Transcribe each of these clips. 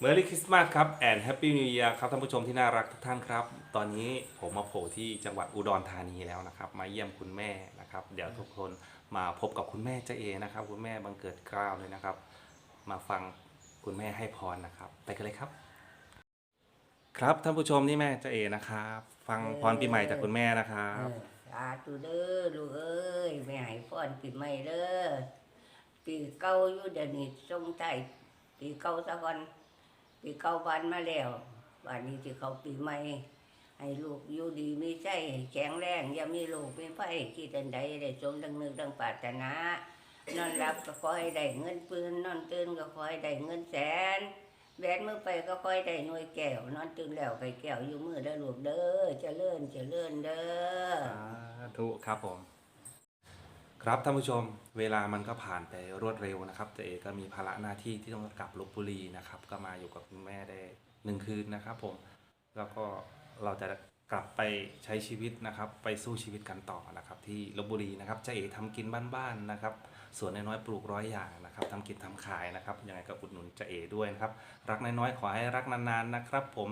เมอรี่คริสต์มาสครับแอนแฮปปี้นิว e ย r ครับท่านผู้ชมที่น่ารักทุกท่านครับ ตอนนี้ผมมาโผล่ที่จังหวัดอุดรธานีแล้วนะครับ มาเยี่ยมคุณแม่นะครับ เดี๋ยวทุกคนมาพบกับคุณแม่เจเอนะครับ คุณแม่บังเกิดเกล้าวเลยนะครับ มาฟังคุณแม่ให้พรนะครับ ไปกันเลยครับ ครับท่านผู้ชมนี่แม่เจเอนะครับ ฟังพรปีใหม่จากคุณแม่นะครับออสาธุเด้อลูกเอ้ยแม่ให้พรปีใหม่เด้อปีเก่าอยู่เดี๋ยวนี้ทรงไทยปีเก่าซะก่อน ปีเก่าบานมาแล้ววันนี้ที่เขาปีใหม่ให้ลูกอยู่ดีมีใจแข็งแรงอย่ามีลูกมีไฟคิดอันใดได้สมดังนึกดังปรารถนานอนรับก็ขอให้ได้เงินปืนนอนตื่นก็ขอให้ได้เงินแสนแบนมือไปก็คอยได้หน่วยแก้วนอนตื่นแล้วไปแก้วอยู่มือเด้ลูกเด้อเจริญเจริญเด้อสาธุครับผม ครับท่านผู้ชมเวลามันก็ผ่านไปรวดเร็วนะครับเจเอก็มีภาระหน้าที่ที่ต้องกลับลบบุรีนะครับ ก็มาอยู่กับคุณแม่ได้หนึ่งคืนนะครับผมแล้วก็เราจะกลับไปใช้ชีวิตนะครับ ไปสู้ชีวิตกันต่อนะครับที่ลบบุรีนะครับเจเอทำกินบ้านๆนะครับสวนน้อยๆปลูกร้อยอย่างนะครับทำกินทำขายนะครับยังไงก็อุดหนุนเจเอด้วยนะครับรักน้อยๆขอให้รักนานๆนะครับ ผม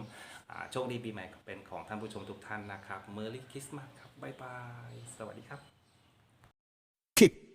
โชคดีปีใหม่เป็นของท่านผู้ชมทุกท่านนะครับเมอร์รี่คริสต์มาสครับบ๊ายบายสวัสดีครับ kick